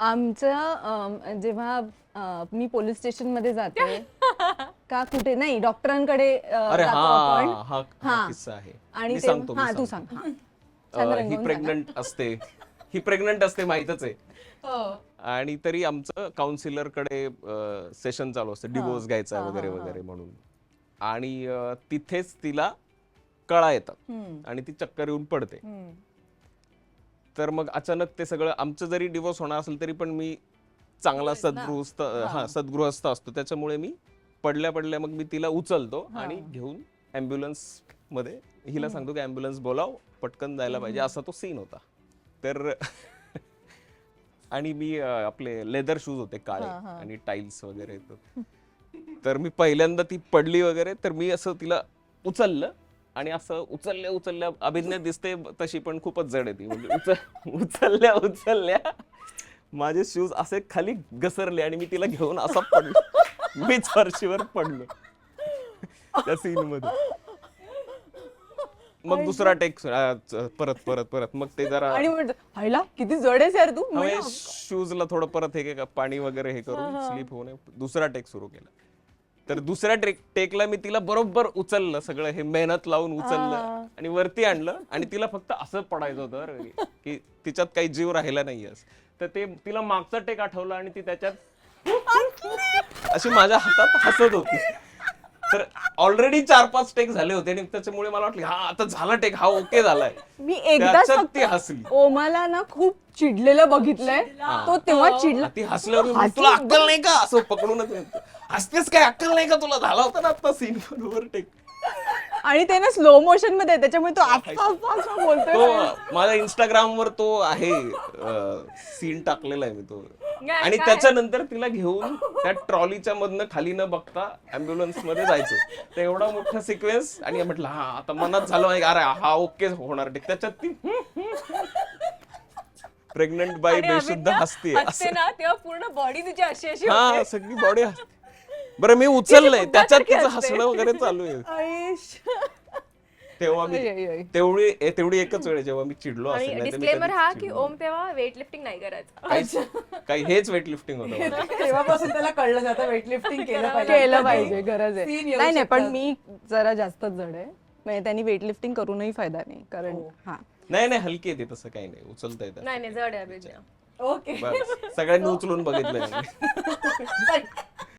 आमचं जेव्हा अ, मी पोलीस स्टेशनमध्ये जाते का कुठे नाही डॉक्टरांकडे अ, अरे जातो हा आपण. हा हा. हा किस्सा आहे आणि मी ते- सांगतो मी हा तू सांगतो. सांग हा. अ, छान ही रंगवून सांगा. प्रेग्नंट असते ही प्रेग्नंट असते माहितच आहे हो. आणि तरी आमचं काउन्सिलरकडे सेशन चालू असतं डिवोर्स घ्यायचा हा, वगैरे हा, हा. वगैरे म्हणून आणि अ, तिथेच तिला कळा येतात हम्म, आणि ती चक्कर येऊन पडते हम्म. तर मग अचानक ते सगळं आमचं जरी डिवोर्स होणार असेल तरी पण मी चांगला सद्गृहस्थ हा. सद्गृहस्थ असतो. त्याच्यामुळे मी पडल्या पडल्या मग मी तिला उचलतो आणि घेऊन अँब्युलन्समध्ये हिला सांगतो की अँब्युलन्स बोलाव पटकन जायला पाहिजे. असा तो सीन होता. तर आणि मी आपले लेदर शूज होते काळे आणि टाईल्स वगैरे. तर मी पहिल्यांदा ती पडली वगैरे तर मी असं तिला उचललं. आणि असं उचलल्या उचलल्या अभिज्ञा दिसते तशी पण खूपच जड आहे ती. म्हणजे उचल उचलल्या उचलल्या माझे शूज असे खाली घसरले आणि मी तिला घेऊन असा पडलो. मीच फरशीवर पडलो. त्या सीन मध्ये. मग दुसरा टेक परत परत परत. मग ते जरा आणि म्हणतो हायला किती जड आहेस यार तू. म्हणलं, शूजला थोडं परत हे का पाणी वगैरे हे करून स्लीप होऊ नये दुसरा टेक सुरू केला. तर दुसऱ्या टेक टेकला मी तिला बरोबर उचललं सगळं हे मेहनत लावून उचललं आणि वरती आणलं आणि तिला फक्त असं पडायचं होतं बरं का, की तिच्यात काही जीव राहिला नाही तर ते तिला मागचा टेक आठवला आणि ती त्याच्यात अशी माझ्या हातात हसत होती. तर ऑलरेडी चार पाच टेक झाले होते आणि त्याच्यामुळे मला वाटलं हा आता झाला टेक हा ओके झालाय. मी एकदाच त्याच्यात फक्त ती हसली. ओमाला ना खूप चिडलेलं बघितलंय. तो तेव्हा चिडला. ती हसल्यावर मी म्हणतो, तुला अक्कल नाही का? असं पकडूनच म्हणतो. हसतेस काय? अक्कल नाही का तुला? झाला होता ना आता सीन बरोबर टेक आणि ते ना स्लो मोशनमध्ये आहे, त्याच्यामुळे तो असं बोलतोय. तो माझ्या इंस्टाग्राम वर तो आहे सीन टाकलेला आहे मी तो. आणि त्याच्यानंतर तिला घेऊन त्या ट्रॉलीच्या मधनं खाली न बघता अँब्युलन्समध्ये जायचं. तर एवढा मोठा सिक्वेन्स आणि म्हटलं हा आता मनात झालं माहिती, अरे हा ओके होणार टेक त्याच्यात ती प्रेग्नंट बाई आणि बेशुद्ध हसते हसते ना तेव्हा पूर्ण बॉडी तिची अशी अशी हा. सगळी बॉडी बरं मी उचललंय. त्याच्यात तिचं. हसणं वगैरे चालू आहे. आईश. तेव्हा मी. तेवढी तेवढी एकच वेळ जेव्हा मी चिडलो आणि असेल नाहीतर मी डिस्क्लेमर कधीच हा की चिडलो ओम तेव्हा वेट लिफ्टिंग नाही करायचं. काहीच काही हेच वेट लिफ्टिंग होतं. तेव्हापासून त्याला कळलं जातं वेटलिफ्टिंग केलं पाहिजे. केलं पाहिजे गरज आहे. येऊ नाही नाही पण शकतात. मी जरा जास्तच जड आहे. म्हणजे त्यांनी वेट लिफ्टिंग करूनही फायदा नाही कारण हो. हा. नाही नाही हलकी येते तसं काही नाही. उचलता येतं. नाही नाही जड आहे अभिज्ञा. ओके. सगळ्यांनी उचलून बघितलंय मी.